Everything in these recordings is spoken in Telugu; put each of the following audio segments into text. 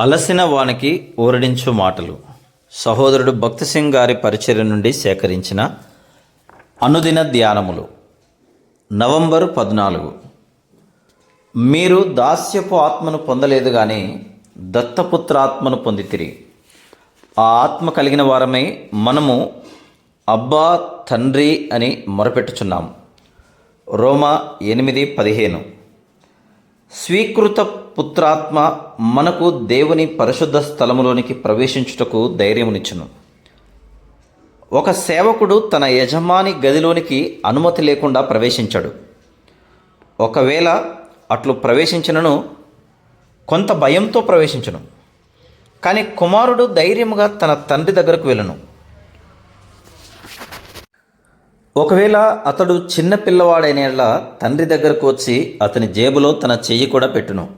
అలసిన వానికి ఊరడించు మాటలు. సహోదరుడు భక్తి సింగ్ గారి పరిచర్య నుండి సేకరించిన అనుదిన ధ్యానములు. నవంబర్ పద్నాలుగు. మీరు దాస్యపు ఆత్మను పొందలేదు కానీ దత్తపుత్రాత్మను పొందితిరి. ఆ ఆత్మ కలిగిన వారమై మనము అబ్బా తండ్రి అని మొరపెట్టుచున్నాం. రోమా ఎనిమిది పదిహేను. స్వీకృత పుత్రాత్మ మనకు దేవుని పరిశుద్ధ స్థలములోనికి ప్రవేశించుటకు ధైర్యమునిచ్చును. ఒక సేవకుడు తన యజమాని గదిలోనికి అనుమతి లేకుండా ప్రవేశించాడు. ఒకవేళ అట్లు ప్రవేశించినను కొంత భయంతో ప్రవేశించను. కానీ కుమారుడు ధైర్యముగా తన తండ్రి దగ్గరకు వెళ్ళను. ఒకవేళ అతడు చిన్న పిల్లవాడైన తండ్రి దగ్గరకు వచ్చి అతని జేబులో తన చెయ్యి కూడా పెట్టును.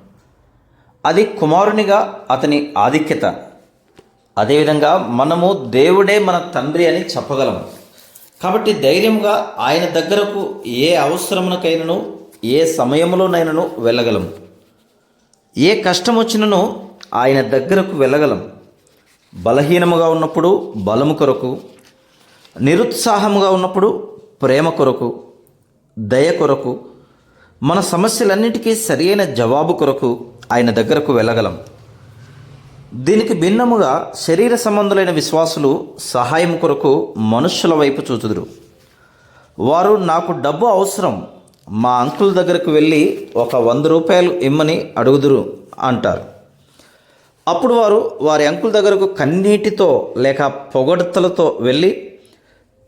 అది కుమారునిగా అతని ఆధిక్యత. అదేవిధంగా మనము దేవుడే మన తండ్రి అని చెప్పగలము. కాబట్టి ధైర్యంగా ఆయన దగ్గరకు ఏ అవసరమునకైనను ఏ సమయంలోనైనను వెళ్ళగలము. ఏ కష్టం వచ్చినను ఆయన దగ్గరకు వెళ్ళగలం బలహీనముగా ఉన్నప్పుడు బలము కొరకు నిరుత్సాహముగా ఉన్నప్పుడు ప్రేమ కొరకు దయ కొరకు మన సమస్యలన్నిటికీ సరియైన జవాబు కొరకు ఆయన దగ్గరకు వెళ్ళగలం. దీనికి భిన్నముగా శరీర సంబంధులైన విశ్వాసులు సహాయం కొరకు మనుష్యుల వైపు చూచుదురు. వారు నాకు డబ్బు అవసరం మా అంకుల్ దగ్గరకు వెళ్ళి ఒక వంద రూపాయలు ఇమ్మని అడుగుదురు అంటారు. అప్పుడు వారు వారి అంకుల్ దగ్గరకు కన్నీటితో లేక పొగడతలతో వెళ్ళి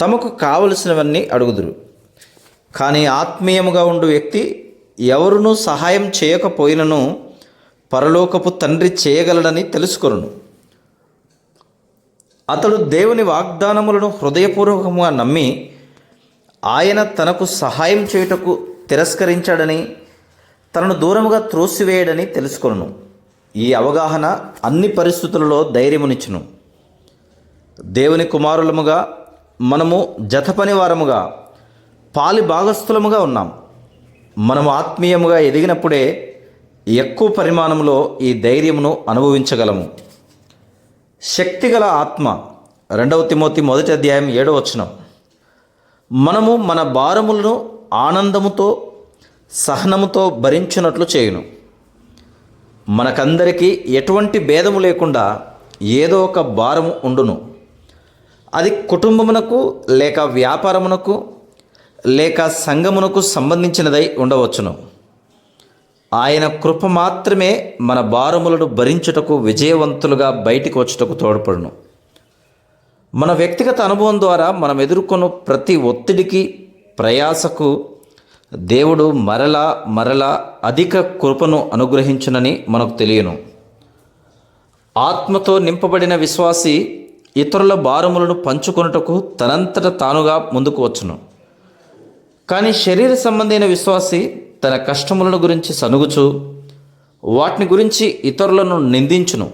తమకు కావలసినవన్నీ అడుగుదురు. కానీ ఆత్మీయముగా ఉండు వ్యక్తి ఎవరునూ సహాయం చేయకపోయినను పరలోకపు తండ్రి చేయగలడని తెలుసుకొను అతడు దేవుని వాగ్దానములను హృదయపూర్వకంగా నమ్మి ఆయన తనకు సహాయం చేయుటకు తిరస్కరించాడని తనను దూరముగా త్రోసివేయడని తెలుసుకొను ఈ అవగాహన అన్ని పరిస్థితులలో ధైర్యమునిచ్చును. దేవుని కుమారులముగా మనము జతపని వారముగా పాలి భాగస్థులముగా ఉన్నాం. మనము ఆత్మీయముగా ఎదిగినప్పుడే ఎక్కువ పరిమాణంలో ఈ ధైర్యమును అనుభవించగలము. శక్తిగల ఆత్మ రెండవ తిమోతి మొదటి అధ్యాయం ఏడవ వచనం. మనము మన భారములను ఆనందముతో సహనముతో భరించినట్లు చేయును. మనకందరికీ ఎటువంటి భేదము లేకుండా ఏదో ఒక భారము ఉండును. అది కుటుంబమునకు లేక వ్యాపారమునకు లేక సంఘమునకు సంబంధించినదై ఉండవచ్చును. ఆయన కృప మాత్రమే మన భారములను భరించుటకు విజయవంతులుగా బయటికి వచ్చుటకు తోడ్పడును. మన వ్యక్తిగత అనుభవం ద్వారా మనం ఎదుర్కొన్న ప్రతి ఒత్తిడికి ప్రయాసకు దేవుడు మరలా మరలా అధిక కృపను అనుగ్రహించునని మనకు తెలియను. ఆత్మతో నింపబడిన విశ్వాసి ఇతరుల భారములను పంచుకొనుటకు తనంతట తానుగా ముందుకు వచ్చును. కానీ శరీర సంబంధమైన విశ్వాసి తన కష్టములను గురించి సనుగుచు వాటిని గురించి ఇతరులను నిందించును.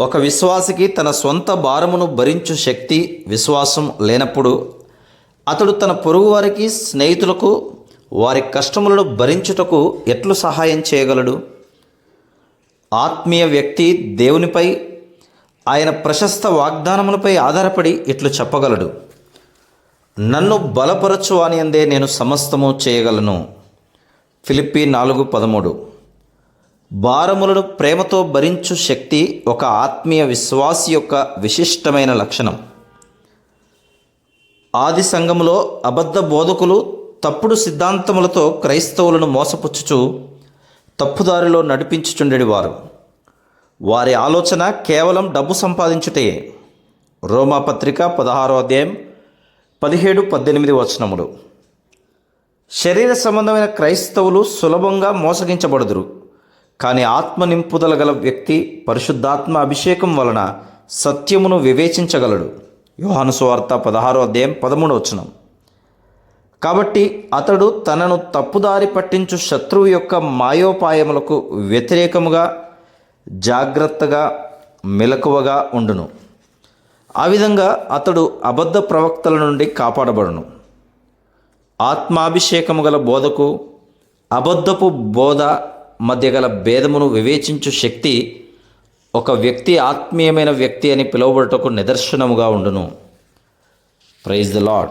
ఒక విశ్వాసికి తన సొంత భారమును భరించు శక్తి విశ్వాసం లేనప్పుడు అతడు తన పొరుగువారికి స్నేహితులకు వారి కష్టములను భరించుటకు ఎట్లు సహాయం చేయగలడు? ఆత్మీయ వ్యక్తి దేవునిపై ఆయన ప్రశస్త వాగ్దానములపై ఆధారపడి ఇట్లు చెప్పగలడు. నన్ను బలపరచు అని అందే నేను సమస్తము చేయగలను. ఫిలిప్పి నాలుగు పదమూడు. భారములను ప్రేమతో భరించు శక్తి ఒక ఆత్మీయ విశ్వాసి యొక్క విశిష్టమైన లక్షణం. ఆది సంఘములో అబద్ధ బోధకులు తప్పుడు సిద్ధాంతములతో క్రైస్తవులను మోసపుచ్చుచు తప్పుదారిలో నడిపించుచుండెడివారు వారు వారి ఆలోచన కేవలం డబ్బు సంపాదించుటే. రోమా పత్రిక పదహారో అధ్యాయం పదిహేడు పద్దెనిమిది వచనములు. శరీర సంబంధమైన క్రైస్తవులు సులభంగా మోసగించబడుదురు. కానీ ఆత్మ నింపుదల గల వ్యక్తి పరిశుద్ధాత్మ అభిషేకం వలన సత్యమును వివేచించగలడు. యోహానుసువార్త పదహారో అధ్యాయం పదమూడు వచనం. కాబట్టి అతడు తనను తప్పుదారి పట్టించు శత్రువు యొక్క మాయోపాయములకు వ్యతిరేకముగా జాగ్రత్తగా మెలకువగా ఉండును. ఆ విధంగా అతడు అబద్ధ ప్రవక్తల నుండి కాపాడబడును. ఆత్మాభిషేకము గల బోధకు అబద్ధపు బోధ మధ్య గల భేదమును వివేచించు శక్తి ఒక వ్యక్తి ఆత్మీయమైన వ్యక్తి అని పిలువబడుటకు నిదర్శనముగా ఉండును. Praise the lord